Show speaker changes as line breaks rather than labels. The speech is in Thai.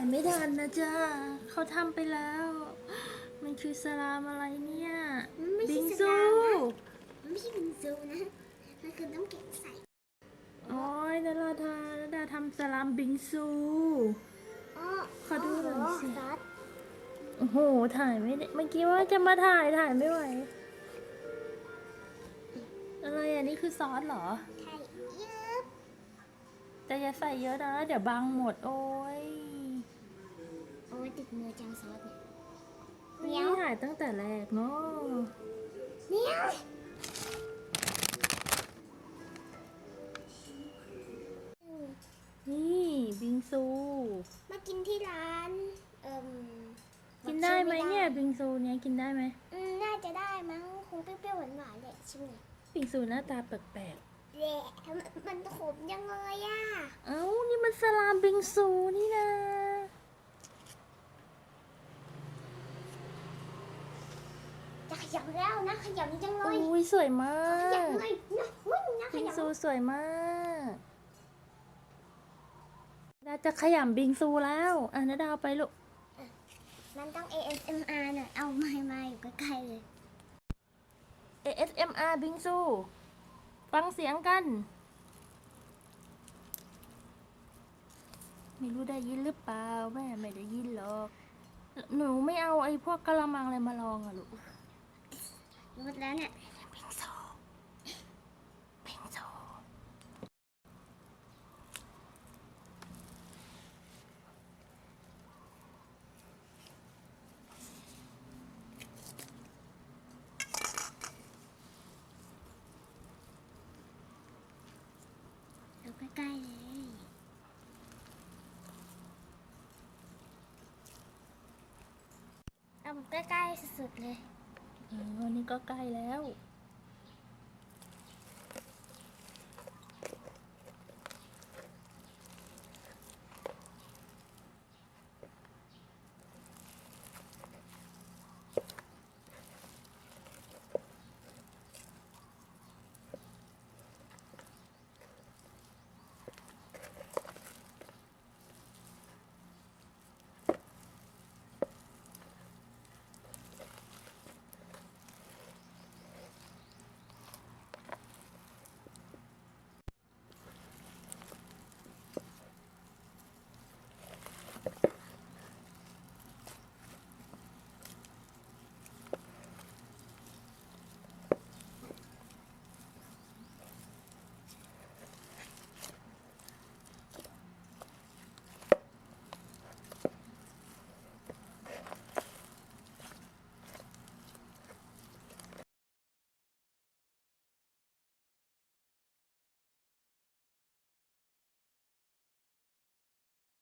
ายไม่ทันนะจ๊ะเขาทำไปแล้ว มันคือสลามอะไรเนี่ย
มันไม่
บิ
ใช่
ง
ส
ซู
ลามนะมันไม่ใช่บิงซูนะ มันคือน้ำแข็งใส
โอ้ยดาราทาดาทำสลามบิงซู
อ๋อ
ขอดูหน่อยสิ
ซอส
โอ้โห ถ่ายไม่ได้เมื่อกี้ว่าจะมาถ่ายถ่ายไม่ไหว อะไรอะนี่คือซอสเหรอ
ไข่ยืบ
แต่อย่าใส่เยอะนะ เดี๋ยวบังหมดโอ้ย
โอ้ยติดมือจังซอสเนี่ย
นี่ถ่ายตั้งแต่แรกเนาะ
เนี่ย
นี่บิงซู
มากินที่ร้านเอิ่ม
กินได้ไหม
บอกชื่อ
เนี่ยบิงซูเนี้ยกินได้ไหม
อืมน่าจะได้มั้งคงเปรี้ยวๆหวานๆแหละชิมหน่อย
บิงซูหน้าตาแปลก
แหละมันขมยังเลยอะ
ๆเอ้านี่มันสลามบิงซูนี่นะ
จะขยำแล้วนะขยำจังเล
โอ้
ย
ยสวยมา
ข
ก
ยำเลยนะอุ้ยนะข
บิง
ยำ
ซูสวยมากดาจะขยำบิงซูแล้วอะนาดาวไปลูก
มันต้อง ASMR หน่อยเอาไม้มาอยู่ใกล้ๆเลย
ASMR บิงซู ฟังเสียงกัน ไม่รู้ได้ยินหรือเปล่าแม่ไม่ได้ยินหรอก หนูไม่เอาไอ้พวกกะละมังอะไรมาลองอะลูก
หมดแล้วเนี่ย
บิงซูบิงซู
เอาใกล้ๆเลยเอาแบบใกล้ๆสุดๆเลย
วันนี้ก็ใกล้แล้ว